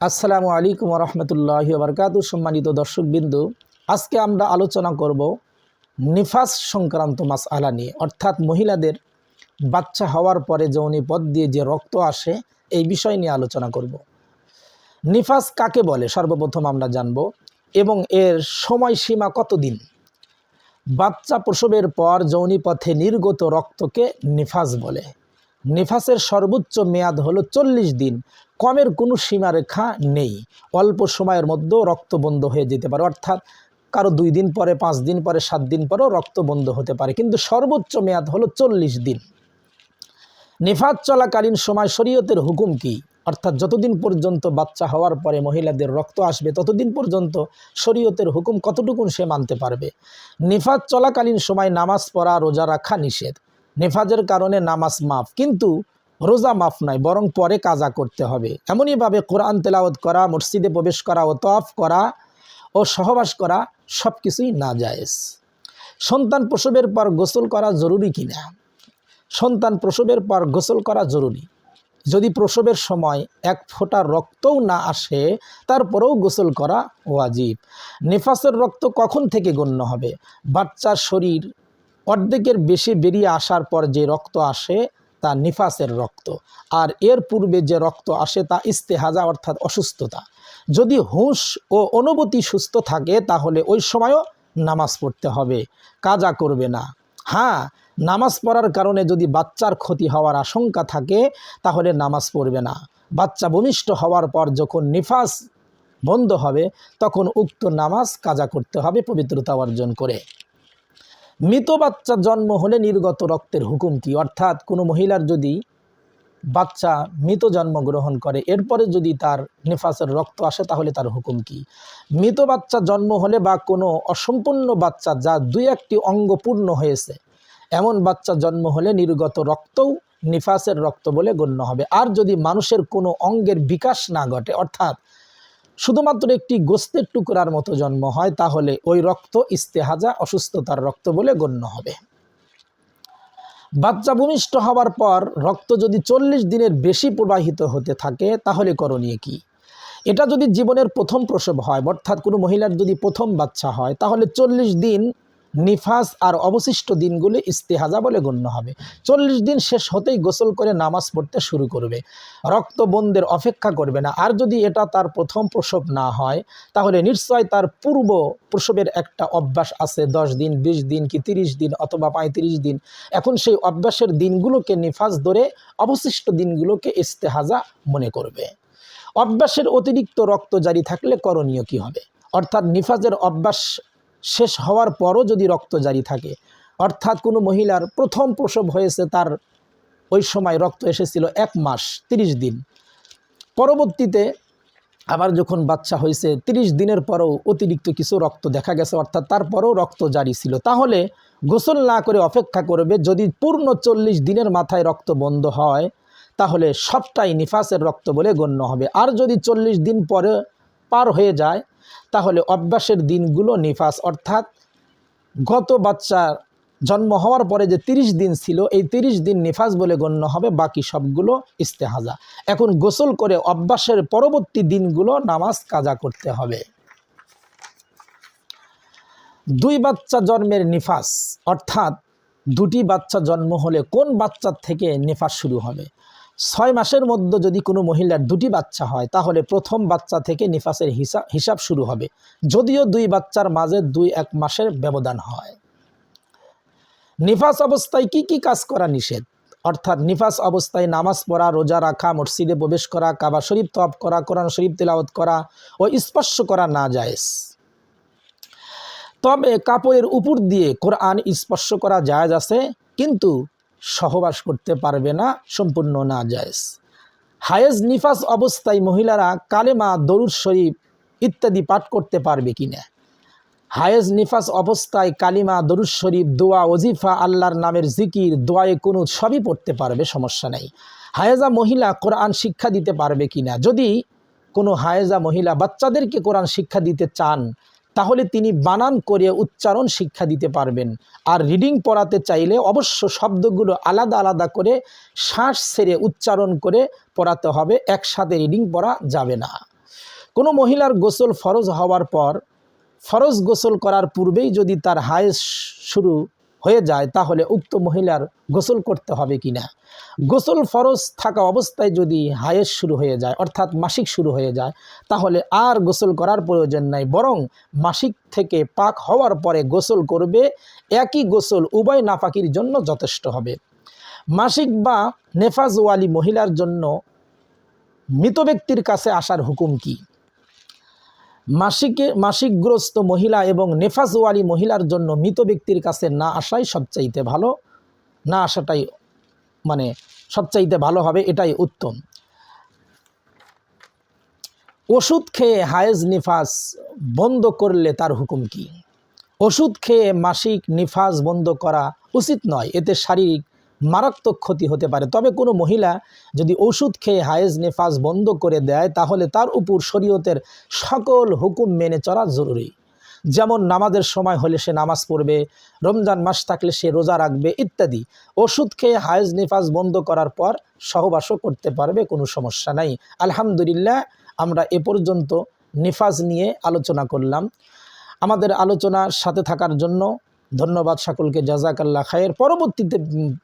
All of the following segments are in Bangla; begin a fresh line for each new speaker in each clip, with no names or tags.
আসসালামু আলাইকুম রহমতুল্লাহ বরকাত সম্মানিত দর্শকবিন্দু। আজকে আমরা আলোচনা করব নিফাস সংক্রান্ত মাস আলা নিয়ে। অর্থাৎ মহিলাদের বাচ্চা হওয়ার পরে যৌনি পথ দিয়ে যে রক্ত আসে, এই বিষয় নিয়ে আলোচনা করব। নিফাস কাকে বলে? সর্বপ্রথম আমরা জানব। এবং এর সময়সীমা কতদিন? বাচ্চা প্রসবের পর যৌনি পথে নির্গত রক্তকে নিফাস বলে। নিফাসের সর্বোচ্চ মেয়াদ হলো চল্লিশ দিন। কমের কোনো সীমারেখা নেই। অল্প সময়ের মধ্যেও রক্ত বন্ধ হয়ে যেতে পারে। অর্থাৎ কারও দুই দিন পরে, পাঁচ দিন পরে, সাত দিন পরেও রক্ত বন্ধ হতে পারে। কিন্তু সর্বোচ্চ মেয়াদ হলো চল্লিশ দিন। নিফাজ চলাকালীন সময় শরীয়তের হুকুম কি? অর্থাৎ যতদিন পর্যন্ত বাচ্চা হওয়ার পরে মহিলাদের রক্ত আসবে, ততদিন পর্যন্ত শরীয়তের হুকুম কতটুকুন সে মানতে পারবে? নিফাজ চলাকালীন সময় নামাজ পড়া, রোজা রাখা নিষেধ। নেফাজের কারণে নামাজ মাফ। কিন্তু রোজা মাফ নয় বরং পরে কাজা করতে হবে। এমনইভাবে কোরআন তেলাওয়াত করা, মসজিদে প্রবেশ করা ও তফ করা ও সহবাস করা সব কিছুই না জায়েজ সন্তান প্রসবের পর গোসল করা জরুরি কিনা? সন্তান প্রসবের পর গোসল করা জরুরি। যদি প্রসবের সময় এক ফোঁটা রক্তও না আসে, তারপরেও গোসল করা ওয়াজিব। নেফাসের রক্ত কখন থেকে গণ্য হবে? বাচ্চার শরীর অর্ধেকের বেশি বেরিয়ে আসার পর যে রক্ত আসে তা নিফাসের রক্ত। আর এর পূর্বে যে রক্ত আসে তা ইস্তেহাজা অর্থাৎ অসুস্থতা। যদি হুঁশ ও অনুভূতি সুস্থ থাকে, তাহলে ওই সময়ও নামাজ পড়তে হবে। কাজা করবে না। হ্যাঁ নামাজ পড়ার কারণে যদি বাচ্চার ক্ষতি হওয়ার আশঙ্কা থাকে, তাহলে নামাজ পড়বে না। বাচ্চা ভূমিষ্ঠ হওয়ার পর যখন নিফাস বন্ধ হবে, তখন উক্ত নামাজ কাজা করতে হবে, পবিত্রতা অর্জন করে। মৃত বাচ্চা জন্ম হলে নির্গত রক্তের হুকুম কি? অর্থাৎ কোনো মহিলার যদি বাচ্চা মৃত জন্মগ্রহণ করে, এরপরে যদি তার নিফাসের রক্ত আসে, তাহলে তার হুকুম কি? মৃত বাচ্চা জন্ম হলে বা কোনো অসম্পূর্ণ বাচ্চা যা দুই একটি অঙ্গ পূর্ণ হয়েছে, এমন বাচ্চা জন্ম হলে নির্গত রক্তও নিফাসের রক্ত বলে গণ্য হবে। আর যদি মানুষের কোনো অঙ্গের বিকাশ না ঘটে, অর্থাৎ শুধুমাত্র একটি গোস্তের টুকরার মতো জন্ম হয়, তাহলে ওই রক্ত ইস্তেহাজা, অসুস্থতার রক্ত বলে গণ্য হবে। বাচ্চা ভূমিষ্ঠ হওয়ার পর রক্ত যদি চল্লিশ দিনের বেশি প্রবাহিত হতে থাকে, তাহলে করণীয় কি? এটা যদি জীবনের প্রথম প্রসব হয়, অর্থাৎ কোনো মহিলার যদি প্রথম বাচ্চা হয়, তাহলে চল্লিশ দিন নিফাস আর অবশিষ্ট দিনগুলি ইস্তেহাজা বলে গণ্য হবে। চল্লিশ দিন শেষ হতেই গোসল করে নামাজ পড়তে শুরু করবে। রক্ত বন্ধের অপেক্ষা করবে না। আর যদি এটা তার প্রথম প্রসব না হয়, তাহলে নিশ্চয় তার পূর্ব প্রসবের একটা অভ্যাস আছে। দশ দিন ২০ দিন কি তিরিশ দিন অথবা পঁয়ত্রিশ দিন। এখন সেই অভ্যাসের দিনগুলোকে নিফাস ধরে অবশিষ্ট দিনগুলোকে ইস্তেহাজা মনে করবে। অভ্যাসের অতিরিক্ত রক্ত জারি থাকলে করণীয় কি হবে? অর্থাৎ নিফাজের অভ্যাস শেষ হওয়ার পরও যদি রক্ত জারি থাকে, অর্থাৎ কোনো মহিলার প্রথম প্রসব হয়েছে তার ওই সময় রক্ত এসেছিল এক মাস ৩০ দিন। পরবর্তীতে আবার যখন বাচ্চা হয়েছে ৩০ দিনের পরেও অতিরিক্ত কিছু রক্ত দেখা গেছে, অর্থাৎ তারপরেও রক্ত জারি ছিল। তাহলে গোসল না করে অপেক্ষা করবে, যদি পূর্ণ চল্লিশ দিনের মাথায় রক্ত বন্ধ হয়, তাহলে সবটাই নিফাসের রক্ত বলে গণ্য হবে। আর যদি চল্লিশ দিন পরে পার হয়ে যায় তাহলে অভ্যাসের দিনগুলো নিফাস, অর্থাৎ গত বাচ্চার জন্ম হওয়ার পরে যে ৩০ দিন ছিল, এই ৩০ দিন নিফাস বলে গণ্য হবে বাকি সবগুলো ইস্তেহাজা। এখন গোসল করে অভ্যাসের পরবর্তী দিনগুলো নামাজ কাজা করতে হবে। দুই বাচ্চা জন্মের নিফাস, অর্থাৎ দুটি বাচ্চা জন্ম হলে কোন বাচ্চার থেকে নিফাস শুরু হবে? ছয় মাসের মধ্যে যদি কোনো মহিলার দুটি বাচ্চা হয়, তাহলে প্রথম বাচ্চা থেকে নিফাসের হিসাব হিসাব শুরু হবে। যদিও দুই বাচ্চার মাঝে দুই এক মাসের ব্যবধান হয়। নিফাস অবস্থায় কি কি কাজ করা নিষেধ? অর্থাৎ নিফাস অবস্থায় নামাজ পড়া, রোজা রাখা, মসজিদে প্রবেশ করা, কাবা শরীফ তপ করা, কোরআন শরীফ তেলাওয়াত করা ও স্পর্শ করা না জায়েজ। তবে কাপড়ের উপর দিয়ে কোরআন স্পর্শ করা জায়েজ আছে, কিন্তু সহবাস করতে পারবে না, সম্পূর্ণ না জায়েজ হায়েজ নিফাস অবস্থায় মহিলারা কালেমা, দরুদ শরীফ ইত্যাদি পাঠ করতে পারবে কি না? হায়েজ নিফাস অবস্থায় কালিমা, দরুদ শরীফ, দোয়া, ওজিফা, আল্লাহর নামের জিকির, দোয়ায়ে কোনো সবই পড়তে পারবে, সমস্যা নেই। হায়েজা মহিলা কোরআন শিক্ষা দিতে পারবে কিনা যদি কোনো হায়েজা মহিলা বাচ্চাদেরকে কোরআন শিক্ষা দিতে চান তাহলে তিনি বানান করে উচ্চারণ শিক্ষা দিতে পারবেন। আর রিডিং পড়াতে চাইলে অবশ্য শব্দগুলো আলাদা আলাদা করে শ্বাস সেরে উচ্চারণ করে পড়াতে হবে, একসাথে রিডিং পড়া যাবে না। কোনো মহিলার গোসল ফরজ হওয়ার পর, ফরজ গোসল করার পূর্বেই যদি তার হায়েস শুরু হয়ে যায়, তাহলে উক্ত মহিলার গোসল করতে হবে কি না গোসল ফরজ থাকা অবস্থায় যদি হায়েস শুরু হয়ে যায়, অর্থাৎ মাসিক শুরু হয়ে যায়, তাহলে আর গোসল করার প্রয়োজন নাই, বরং মাসিক থেকে পাক হওয়ার পরে গোসল করবে, একই গোসল উভয় নাপাকির জন্য যথেষ্ট হবে। মাসিক বা নেফাজওয়ালি মহিলার জন্য মৃত ব্যক্তির কাছে আসার হুকুম কি? মাসিকে, মাসিকগ্রস্ত মহিলা এবং নেফাজওয়ালি মহিলার জন্য মৃত ব্যক্তির কাছে না আসাই সবচাইতে ভালো। না আসাটাই মানে সবচাইতে ভালো হবে, এটাই উত্তম। ওষুধ খেয়ে হায়েজ নিফাস বন্ধ করলে তার হুকুম কি? ওষুধ খেয়ে মাসিক নিফাস বন্ধ করা উচিত নয়, এতে শারীরিক মারাত্মক ক্ষতি হতে পারে। তবে কোনো মহিলা যদি ওষুধ খেয়ে হায়েজ নেফাজ বন্ধ করে দেয়, তাহলে তার উপর শরীয়তের সকল হুকুম মেনে চলা জরুরি। যেমন নামাজের সময় হলে সে নামাজ পড়বে, রমজান মাস থাকলে সে রোজা রাখবে ইত্যাদি। ওষুধ খেয়ে হায়েজ নিফাস বন্ধ করার পর সহবাসও করতে পারবে, কোনো সমস্যা নাই। আলহামদুলিল্লাহ, আমরা এ পর্যন্ত নিফাজ নিয়ে আলোচনা করলাম। আমাদের আলোচনার সাথে থাকার জন্য ধন্যবাদ সকলকে জাজাকাল্লা খায়ের। পরবর্তীতে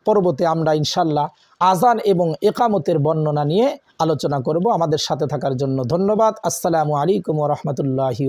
পরবর্তী আমরা ইনশাল্লাহ আজান এবং একামতের বর্ণনা নিয়ে আলোচনা করব। আমাদের সাথে থাকার জন্য ধন্যবাদ। আসসালামু আলাইকুম রহমতুল্লাহি